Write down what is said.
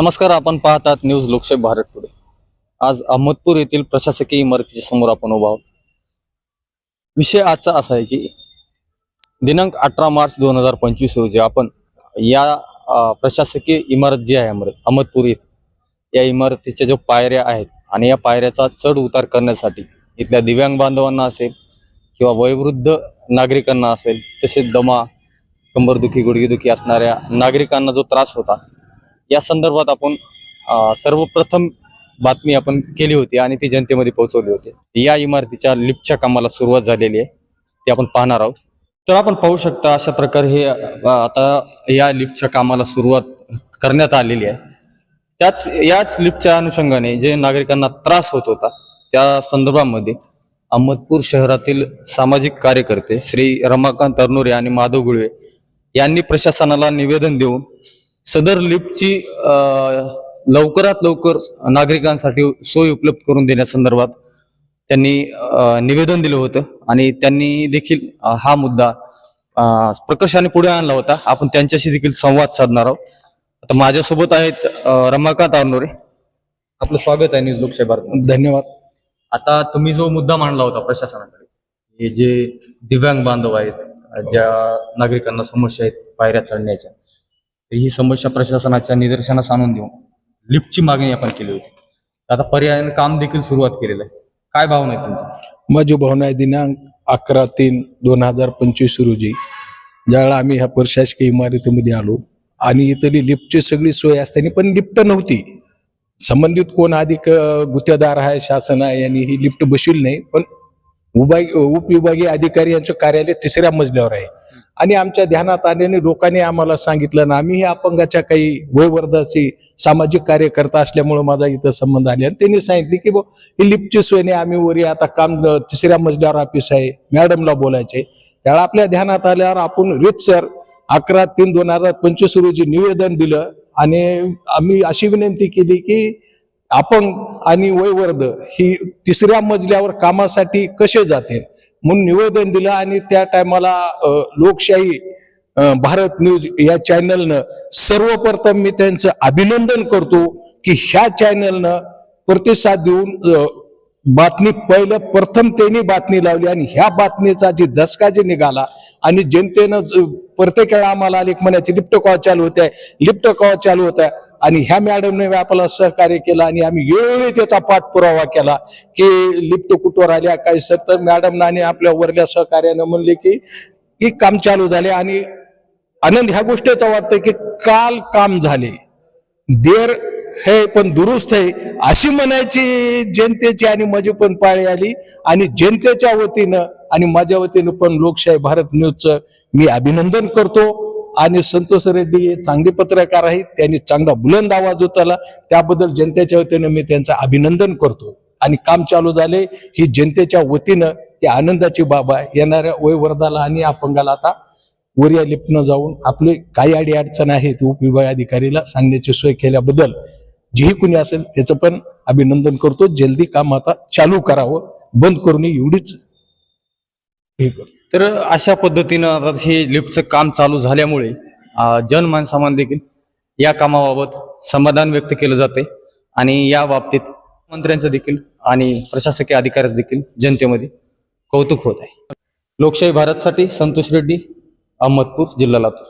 नमस्कार आपण पाहतात न्यूज लोकशाही भारत टुडे. आज अहमदपूर येथील प्रशासकीय इमारतीच्या समोर आपण उभा आहोत. विषय आजचा असा आहे की दिनांक अठरा मार्च दोन हजार पंचवीस रोजी आपण या प्रशासकीय इमारत जी आहे अहमदपूर येथे या इमारतीच्या ज्या पायऱ्या आहेत आणि या पायऱ्याचा चढ उतार करण्यासाठी इथल्या दिव्यांग बांधवांना असेल किंवा वयोवृद्ध नागरिकांना असेल तसेच दमा कंबरदुखी गुडघेदुखी असणाऱ्या नागरिकांना जो त्रास होता या संदर्भात आपण सर्वप्रथम बातमी आपण केली होती आणि ती जनतेमध्ये पोहोचवली होती. या इमारतीच्या लिफ्टच्या कामाला सुरुवात झालेली आहे. ते आपण पाहणार आहोत. तर आपण पाहू शकता अशा प्रकारे हे आता या लिफ्टच्या कामाला सुरुवात करण्यात आलेली आहे. त्याच याच लिफ्टच्या अनुषंगाने जे नागरिकांना त्रास होत होता त्या संदर्भामध्ये अहमदपूर शहरातील सामाजिक कार्यकर्ते श्री रमाकांत तरनुरे आणि माधव गुळवे यांनी प्रशासनाला निवेदन देऊन सदर लिफ्टची लवकरात लवकर नागरिकांसाठी सोय उपलब्ध करून देण्यासंदर्भात त्यांनी निवेदन दिलं होतं आणि त्यांनी देखील हा मुद्दा प्रकर्षाने पुढे आणला होता. आपण त्यांच्याशी देखील संवाद साधणार आहोत. आता माझ्यासोबत आहेत रमाकांत आरनोरे. आपलं स्वागत आहे न्यूज लोकशाही भारत धन्यवाद. आता तुम्ही जो मुद्दा मांडला होता प्रशासनाकडे हे जे दिव्यांग बांधव आहेत ज्या नागरिकांना समस्या आहेत पायऱ्या चढण्याच्या ही समस्या प्रशासनाच्या निदर्शनास आणून देऊन लिफ्टची मागणी आपण केली होती. आता पर्यायाने काम देखील सुरुवात केलेलं आहे. काय भावना आहे तुमची माझी भावना आहे दिनांक अकरा तीन दोन हजार पंचवीस रोजी ज्यावेळेला आम्ही ह्या प्रशासकीय इमारतीमध्ये आलो आणि इथली लिफ्टची सगळी सोय असताना पण लिफ्ट नव्हती. संबंधित कोण अधिक अ, गुत्तेदार आहे शासन आहे यांनी ही लिफ्ट बशील नाही पण उपविभागीय अधिकारी यांचं कार्यालय तिसऱ्या मजल्यावर आहे. आणि आमच्या ध्यानात आल्याने लोकांनी आम्हाला सांगितलं ना आम्ही अपंगाच्या काही वयवर्धाची सामाजिक कार्यकर्ता असल्यामुळे माझा इथं संबंध आले. आणि त्यांनी सांगितले की बुवा, ही लिफ्टची सोय नाही आम्ही वरी आता काम तिसऱ्या मजल्यावर ऑफिस आहे मॅडमला बोलायचे त्यावेळा आपल्या ध्यानात आल्यावर आपण रितसर अकरा तीन दोन हजार पंचवीस रोजी निवेदन दिलं आणि आम्ही अशी विनंती केली की अपंग आणि वयवर्ध ही तिसऱ्या मजल्यावर कामासाठी कसे जाते? म्हणून निवेदन दिलं आणि त्या टायमाला लोकशाही भारत न्यूज या चॅनलनं सर्वप्रथम मी त्यांचं अभिनंदन करतो की ह्या चॅनलनं प्रतिसाद देऊन बातमी पहिलं प्रथम त्यांनी बातमी लावली आणि ह्या बातमीचा जी दसका जे निघाला आणि जनतेनं प्रत्येक वेळा आम्हाला आले म्हणायचे लिफ्ट कॉल चालू होत आहे लिफ्ट कॉ चालू होत आहे आणि ह्या मॅडमने आपल्याला सहकार्य केलं आणि आम्ही वेळोवेळी त्याचा पाठपुरावा केला. की लिफ्ट कुठवर आल्या काही सर तर मॅडमनं आणि आपल्या वरल्या सहकार्यानं म्हणले की ही काम चालू झाले आणि आनंद ह्या गोष्टीचा वाटतं की काल काम झाले. देर हे पण दुरुस्त आहे अशी म्हणायची जनतेची आणि माझी पण पाळी आली आणि जनतेच्या वतीनं आणि माझ्या वतीनं पण लोकशाही भारत न्यूजचं मी अभिनंदन करतो. आणि संतोष रेड्डी हे चांगले पत्रकार आहेत. त्यांनी चांगला बुलंद आवाज उचलला. त्याबद्दल जनतेच्या वतीनं मी त्यांचं अभिनंदन करतो. आणि काम चालू झाले. ही जनतेच्या वतीनं ते आनंदाची बाब आहे येणाऱ्या वयवर्धाला आणि अपंगाला आता वर या जाऊन आपले काही अडी अडचण आहे ती उपविभाग अधिकारीला सांगण्याची सोय केल्याबद्दल जेही कुणी असेल त्याचं पण अभिनंदन करतो. जल्दी काम आता चालू करावं. बंद करून एवढीच हे करतो. तर अशा पद्धतीनं आता हे लिफ्टचं काम चालू झाल्यामुळे जनमानसामान देखील या कामाबाबत समाधान व्यक्त केलं जाते आणि या बाबतीत मंत्र्यांचं देखील आणि प्रशासकीय अधिकाऱ्याचं देखील जनतेमध्ये कौतुक होत आहे. लोकशाही भारतसाठी संतोष रेड्डी अहमदपूर जिल्हा लातूर.